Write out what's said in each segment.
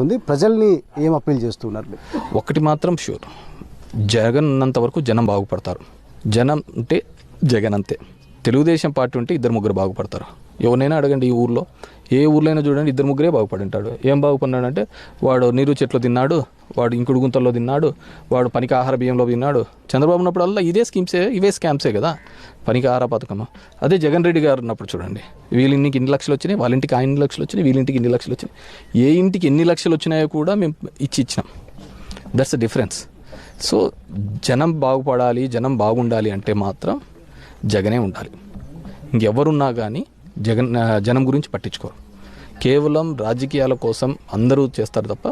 ఉంది. ప్రజల్ని ఏం అప్పీల్ చేస్తున్నారు? ఒకటి మాత్రం షూర్ జగన్ ఉన్నంత వరకు జనం బాగుపడతారు. జనం అంటే జగన్ అంతే. తెలుగుదేశం పార్టీ ఉంటే ఇద్దరు ముగ్గురు బాగుపడతారు. ఎవరినైనా అడగండి ఈ ఊర్లో. ఏ ఊర్లో అయినా చూడండి ఇద్దరు ముగ్గురే బాగుపడి ఉంటాడు ఏం బాగుపడినాడంటే వాడు నీరు చెట్లు తిన్నాడు వాడు ఇంకుడు గుంతల్లో తిన్నాడు వాడు పనికి ఆహార బియ్యంలో తిన్నాడు. చంద్రబాబు ఉన్నప్పుడల్లా ఇదే స్కీమ్సే ఇవే స్కామ్సే కదా. పనికి ఆహార పథకం అదే జగన్ రెడ్డి గారు ఉన్నప్పుడు చూడండి వీళ్ళ ఇన్ని లక్షలు వచ్చినాయి వాళ్ళ ఇంటికి ఆయన లక్షలు వచ్చినాయి వీళ్ళింటికి ఇన్ని లక్షలు వచ్చినాయి. ఏ ఇంటికి ఎన్ని లక్షలు వచ్చినాయో కూడా మేము ఇచ్చి ఇచ్చినాం. దట్స్ ద డిఫరెన్స్ సో జనం బాగుపడాలి జనం బాగుండాలి అంటే మాత్రం జగనే ఉండాలి. ఇంకెవరున్నా కానీ జగన్ జనం గురించి పట్టించుకోరు. కేవలం రాజకీయాల కోసం అందరూ చేస్తారు తప్ప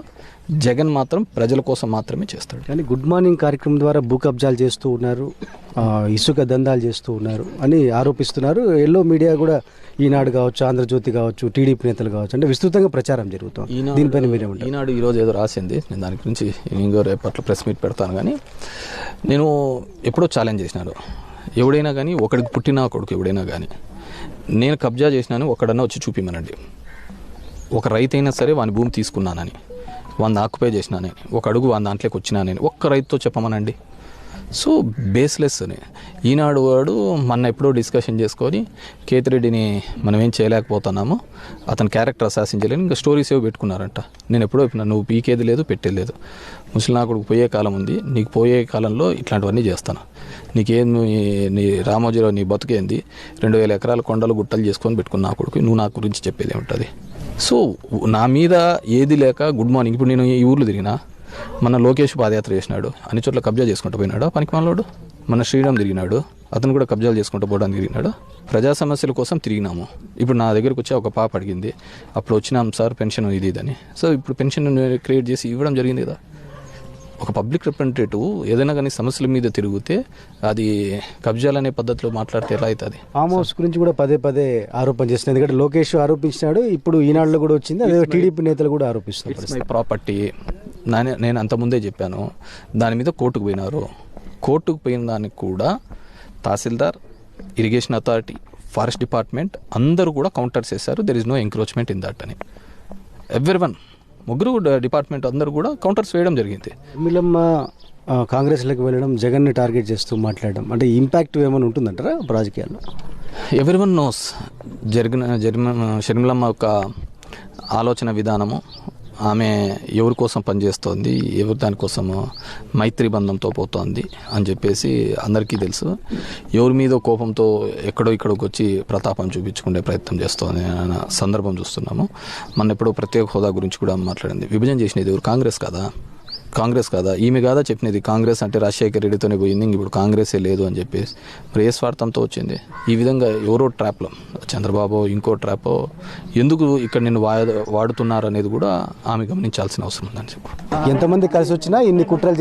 జగన్ మాత్రం ప్రజల కోసం మాత్రమే చేస్తాడు. కానీ గుడ్ మార్నింగ్ కార్యక్రమం ద్వారా భూ కబ్జాలు చేస్తూ ఉన్నారు ఇసుక దందాలు చేస్తూ ఉన్నారు అని ఆరోపిస్తున్నారు. ఎల్లో మీడియా కూడా ఈనాడు కావచ్చు ఆంధ్రజ్యోతి కావచ్చు టీడీపీ నేతలు కావచ్చు అంటే విస్తృతంగా ప్రచారం జరుగుతుంది. దీనిపైన మీరేమంటారు ఈనాడు ఈరోజు ఏదో రాసింది. నేను దాని గురించి ఇంకో రేపట్లో ప్రెస్ మీట్ పెడతాను కానీ నేను ఎప్పుడో ఛాలెంజ్ చేసినాను. ఎవడైనా కానీ ఒకడికి పుట్టిన కొడుకు ఎవడైనా కానీ నేను కబ్జా చేసినాను ఒకడన్నా వచ్చి చూపిమనండి. ఒక రైతు అయినా సరే వాని భూమి తీసుకున్నానని వాడిని ఆక్యుపై చేసినానని ఒక అడుగు వాని దాంట్లోకి వచ్చినానని ఒక్క రైతుతో చెప్పమనండి. సో బేస్లెస్ అని. ఈనాడు వాడు మొన్న ఎప్పుడో డిస్కషన్ చేసుకొని కేతిరెడ్డిని మనం ఏం చేయలేకపోతున్నాము అతని క్యారెక్టర్ అసాసిన్ చేయలేని ఇంకా స్టోరీస్ ఏవో పెట్టుకున్నారంట. నేను ఎప్పుడో చెప్పినా నువ్వు పీకేది లేదు పెట్టేది లేదు. ముసలి నా కొడుకు పోయే కాలం ఉంది. నీకు పోయే కాలంలో ఇట్లాంటివన్నీ చేస్తాను. నీకేం నీ- నీ రామోజీరావు నీ బతుకేంది? రెండు వేల ఎకరాల కొండలు గుట్టలు చేసుకొని పెట్టుకున్న నా కొడుకు నువ్వు నా గురించి చెప్పేది ఉంటుంది సో నా మీద ఏది లేక గుడ్ మార్నింగ్. ఇప్పుడు నేను ఈ ఊర్లో తిరిగినా మన లోకేష్ పాదయాత్ర చేసినాడు. అన్ని చోట్ల కబ్జా చేసుకుంటూ పోయినాడు. పనికి మనలోడు మన శ్రీరామ్ తిరిగినాడు. అతను కూడా కబ్జాలు చేసుకుంటూ పోవడానికి తిరిగినాడు. ప్రజా సమస్యల కోసం తిరిగినాము. ఇప్పుడు నా దగ్గరకు వచ్చి ఒక పాప అడిగింది. అప్పుడు వచ్చినాం సార్ పెన్షన్ ఇది ఇదని సో ఇప్పుడు పెన్షన్ క్రియేట్ చేసి ఇవ్వడం జరిగింది కదా. ఒక పబ్లిక్ రిప్రజెంటేటివ్ ఏదైనా కానీ సమస్యల మీద తిరిగితే అది కబ్జాలు అనే పద్ధతిలో మాట్లాడితే ఎలా అవుతుంది? ఫామ్ హౌస్ గురించి కూడా పదే పదే ఆరోపణ చేస్తున్నారు ఎందుకంటే లోకేష్ ఆరోపించినాడు ఇప్పుడు ఈనాడులో కూడా వచ్చింది. అదే టీడీపీ నేతలు కూడా ఆరోపిస్తున్నారు ప్రాపర్టీ నానే అంతకుముందే చెప్పాను. దాని మీద కోర్టుకు పోయినారు. కోర్టుకు పోయిన దానికి కూడా తహసీల్దార్ ఇరిగేషన్ అథారిటీ ఫారెస్ట్ డిపార్ట్మెంట్ అందరూ కూడా కౌంటర్స్ చేశారు. There is no encroachment in that అని. ఎవ్రీ వన్ ముగ్గురు డిపార్ట్మెంట్ అందరూ కూడా కౌంటర్స్ వేయడం జరిగింది. ఎమ్మిలమ్మ ఆ, కాంగ్రెస్లోకి వెళ్ళడం జగన్ని టార్గెట్ చేస్తూ మాట్లాడడం అంటే ఇంపాక్ట్ ఏమైనా ఉంటుందంటారా రాజకీయాల్లో? ఎవ్రీ వన్ నోస్ జరిగిన జరిగిన షర్మిలమ్మ యొక్క ఆలోచన విధానము ఆమె ఎవరి కోసం పనిచేస్తోంది ఎవరి దానికోసం మైత్రి బంధంతో పోతోంది అని చెప్పేసి అందరికీ తెలుసు. ఎవరి మీద కోపంతో ఎక్కడో ఇక్కడికి వచ్చి ప్రతాపం చూపించుకునే ప్రయత్నం చేస్తోంది అన్న సందర్భం చూస్తున్నాము. మన ఎప్పుడో ప్రత్యేక హోదా గురించి కూడా మాట్లాడింది. విభజన చేసినది ఎవరు? కాంగ్రెస్ కదా. కాంగ్రెస్ కాదా? ఈమె కాదా చెప్పినది? కాంగ్రెస్ అంటే రాజశేఖర్ రెడ్డితోనే పోయింది ఇప్పుడు కాంగ్రెసే లేదు అని చెప్పేసి. మరి ఏ స్వార్థంతో వచ్చింది? ఈ విధంగా ఎవరో ట్రాప్లో చంద్రబాబు ఇంకో ట్రాపో ఎందుకు ఇక్కడ నేను వా వాడుతున్నారు అనేది కూడా ఆమె గమనించాల్సిన అవసరం ఉందని చెప్పి. ఎంతమంది కలిసి వచ్చినా ఇన్ని కుట్రలు